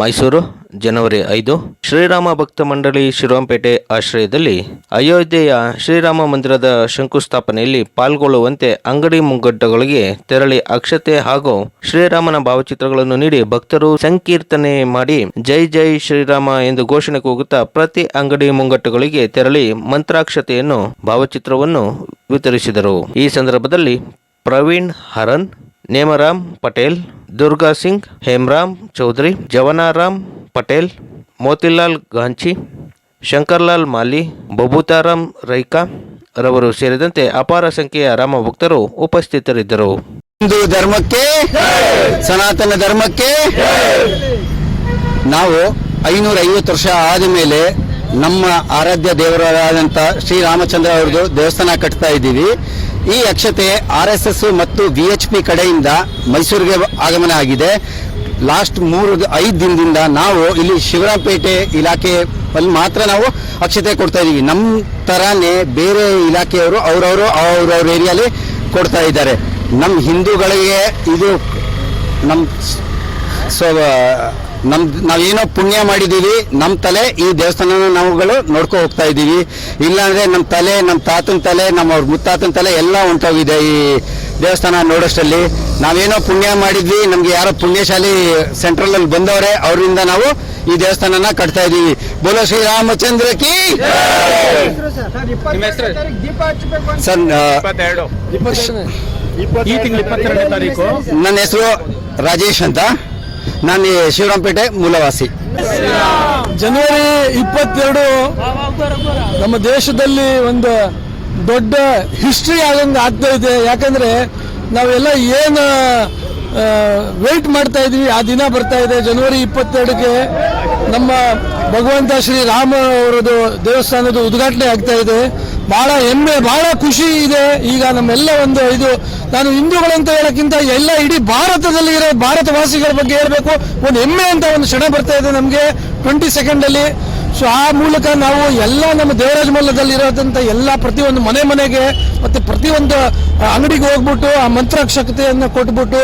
ಮೈಸೂರು, ಜನವರಿ ಐದು. ಶ್ರೀರಾಮ ಭಕ್ತ ಮಂಡಳಿ ಶಿರೋಂಪೇಟೆ ಆಶ್ರಯದಲ್ಲಿ ಅಯೋಧ್ಯೆಯ ಶ್ರೀರಾಮ ಮಂದಿರದ ಶಂಕುಸ್ಥಾಪನೆಯಲ್ಲಿ ಪಾಲ್ಗೊಳ್ಳುವಂತೆ ಅಂಗಡಿ ಮುಂಗಟ್ಟುಗಳಿಗೆ ತೆರಳಿ ಅಕ್ಷತೆ ಹಾಗೂ ಶ್ರೀರಾಮನ ಭಾವಚಿತ್ರಗಳನ್ನು ನೀಡಿ ಭಕ್ತರು ಸಂಕೀರ್ತನೆ ಮಾಡಿ ಜೈ ಜೈ ಶ್ರೀರಾಮ ಎಂದು ಘೋಷಣೆ ಕೂಗುತ್ತಾ ಪ್ರತಿ ಅಂಗಡಿ ಮುಂಗಟ್ಟುಗಳಿಗೆ ತೆರಳಿ ಮಂತ್ರಾಕ್ಷತೆಯನ್ನು, ಭಾವಚಿತ್ರವನ್ನು ವಿತರಿಸಿದರು. ಈ ಸಂದರ್ಭದಲ್ಲಿ ಪ್ರವೀಣ್ ಹರನ್, ನೇಮರಾಮ್ ಪಟೇಲ್ ದುರ್ಗಾ ಸಿಂಗ್, ಹೇಮರಾಮ್ ಚೌಧರಿ, ಜವನಾರಾಮ್ ಪಟೇಲ್, ಮೋತಿಲಾಲ್ ಗಾಂಚಿ ಶಂಕರ್ಲಾಲ್ ಮಾಲಿ, ಬಬೂತಾರಾಮ್ ರೈಕಾ ರವರು ಸೇರಿದಂತೆ ಅಪಾರ ಸಂಖ್ಯೆಯ ರಾಮ ಭಕ್ತರು ಉಪಸ್ಥಿತರಿದ್ದರು. ಹಿಂದೂ ಧರ್ಮಕ್ಕೆ, ಸನಾತನ ಧರ್ಮಕ್ಕೆ ನಾವು ಐನೂರ ಐವತ್ತು ವರ್ಷ ಆದ ಮೇಲೆ ನಮ್ಮ ಆರಾಧ್ಯ ದೇವರಾದಂಥ ಶ್ರೀರಾಮಚಂದ್ರ ಅವ್ರದ್ದು ದೇವಸ್ಥಾನ ಕಟ್ತಾ ಇದ್ದೀವಿ. ಈ ಅಕ್ಷತೆ ಆರ್ ಮತ್ತು ವಿ ಕಡೆಯಿಂದ ಮೈಸೂರಿಗೆ ಆಗಮನ ಆಗಿದೆ. ಲಾಸ್ಟ್ ಮೂರು ಐದು ದಿನದಿಂದ ನಾವು ಇಲ್ಲಿ ಶಿವರಾಮಪೇಟೆ ಇಲಾಖೆ ಅಲ್ಲಿ ಮಾತ್ರ ನಾವು ಅಕ್ಷತೆ ಕೊಡ್ತಾ ಇದ್ದೀವಿ ನಮ್ಮ ತರಾನೇ ಬೇರೆ ಇಲಾಖೆಯವರು ಅವರವರು ಅವ್ರವ್ರ ಏರಿಯಾಲಿ ಕೊಡ್ತಾ ಇದ್ದಾರೆ. ನಮ್ಮ ಹಿಂದೂಗಳಿಗೆ ಇದು ನಮ್ಮ ಸೊ ನಮ್ ನಾವೇನೋ ಪುಣ್ಯ ಮಾಡಿದೀವಿ ನಮ್ಮ ತಲೆ ಈ ದೇವಸ್ಥಾನನ ನಾವುಗಳು ನೋಡ್ಕೊ ಹೋಗ್ತಾ ಇದ್ದೀವಿ ಇಲ್ಲಾಂದ್ರೆ ನಮ್ಮ ತಲೆ ನಮ್ಮ ತಾತನ ತಲೆ ನಮ್ಮ ಅವ್ರ ಮುತ್ತಾತನ ತಲೆ ಎಲ್ಲ ಉಂಟೋಗಿದೆ ಈ ದೇವಸ್ಥಾನ ನೋಡೋಷ್ಟರಲ್ಲಿ. ನಾವೇನೋ ಪುಣ್ಯ ಮಾಡಿದ್ವಿ ನಮ್ಗೆ ಯಾರೋ ಪುಣ್ಯಶಾಲಿ ಸೆಂಟ್ರಲ್ ಅಲ್ಲಿ ಬಂದವರೇ ಅವರಿಂದ ನಾವು ಈ ದೇವಸ್ಥಾನನ ಕಟ್ತಾ ಇದೀವಿ. ಬೋಲೋ ಶ್ರೀರಾಮಚಂದ್ರ ಕಿ ಸರ್ ಆ, ಈ ತಿಂಗಳು ಇಪ್ಪತ್ತೆರಡನೇ ತಾರೀಕು? ನನ್ನ ಹೆಸರು ರಾಜೇಶ್ ಅಂತ. ನಾನು ಶಿವರಾಂಪೇಟೆ ಮೂಲವಾಸಿ. ಜನವರಿ ಇಪ್ಪತ್ತೆರಡು ನಮ್ಮ ದೇಶದಲ್ಲಿ ಒಂದು ದೊಡ್ಡ ಹಿಸ್ಟ್ರಿ ಆಗಂಗೆ ಆಗ್ತಾ ಇದೆ. ಯಾಕಂದ್ರೆ ನಾವೆಲ್ಲ ಏನು ವೆಯ್ಟ್ ಮಾಡ್ತಾ ಇದ್ವಿ, ಆ ದಿನ ಬರ್ತಾ ಇದೆ. ಜನವರಿ ಇಪ್ಪತ್ತೆರಡಕ್ಕೆ ನಮ್ಮ ಭಗವಂತ ಶ್ರೀ ರಾಮ ಅವರದು ದೇವಸ್ಥಾನದ ಉದ್ಘಾಟನೆ ಆಗ್ತಾ ಇದೆ. ಬಹಳ ಹೆಮ್ಮೆ ಬಹಳ ಖುಷಿ ಇದೆ. ಈಗ ನಮ್ಮೆಲ್ಲ ಒಂದು ಇದು, ನಾನು ಹಿಂದೂಗಳಂತ ಹೇಳಕ್ಕಿಂತ ಎಲ್ಲ ಇಡೀ ಭಾರತದಲ್ಲಿ ಇರೋ ಭಾರತವಾಸಿಗಳ ಬಗ್ಗೆ ಹೇಳಬೇಕು. ಒಂದು ಹೆಮ್ಮೆ ಅಂತ ಒಂದು ಕ್ಷಣ ಬರ್ತಾ ಇದೆ ನಮಗೆ ಟ್ವೆಂಟಿ ಸೆಕೆಂಡ್ ಅಲ್ಲಿ. ಸೊ ಆ ಮೂಲಕ ನಾವು ಎಲ್ಲ ನಮ್ಮ ದೇವರಾಜ ಮಲ್ಲದಲ್ಲಿ ಇರೋದಂತ ಎಲ್ಲ ಪ್ರತಿಯೊಂದು ಮನೆ ಮನೆಗೆ ಮತ್ತೆ ಪ್ರತಿಯೊಂದು ಅಂಗಡಿಗೆ ಹೋಗ್ಬಿಟ್ಟು ಆ ಮಂತ್ರಾಕ್ಷಕತೆಯನ್ನು ಕೊಟ್ಬಿಟ್ಟು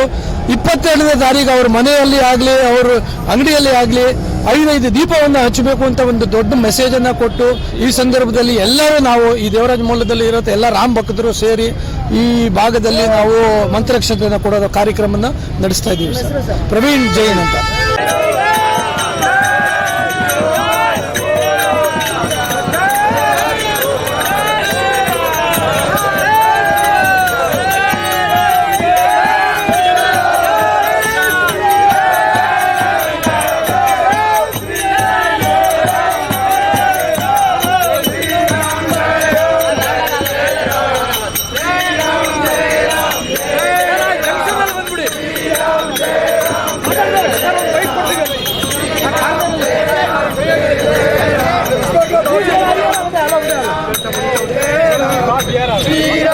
ಇಪ್ಪತ್ತೆರಡನೇ ತಾರೀಕು ಅವ್ರ ಮನೆಯಲ್ಲಿ ಆಗಲಿ, ಅವ್ರ ಅಂಗಡಿಯಲ್ಲಿ ಆಗಲಿ ಐದೈದು ದೀಪವನ್ನು ಹಚ್ಚಬೇಕು ಅಂತ ಒಂದು ದೊಡ್ಡ ಮೆಸೇಜ್ ಅನ್ನ ಕೊಟ್ಟು ಈ ಸಂದರ್ಭದಲ್ಲಿ ಎಲ್ಲರೂ ನಾವು ಈ ದೇವರಾಜ ಮೂಲದಲ್ಲಿ ಇರೋ ಎಲ್ಲ ರಾಮ್ ಭಕ್ತರು ಸೇರಿ ಈ ಭಾಗದಲ್ಲಿ ನಾವು ಮಂತ್ರಕ್ಷತೆಯನ್ನು ಕೊಡೋ ಕಾರ್ಯಕ್ರಮನ ನಡೆಸ್ತಾ ಇದ್ದೀವಿ ಸರ್. ಪ್ರವೀಣ್ ಜೈನ್ ಅಂತ. Tira!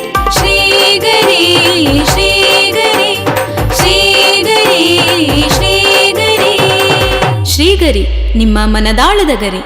ನಿಮ್ಮ ಮನದಾಳದ ಗರಿ.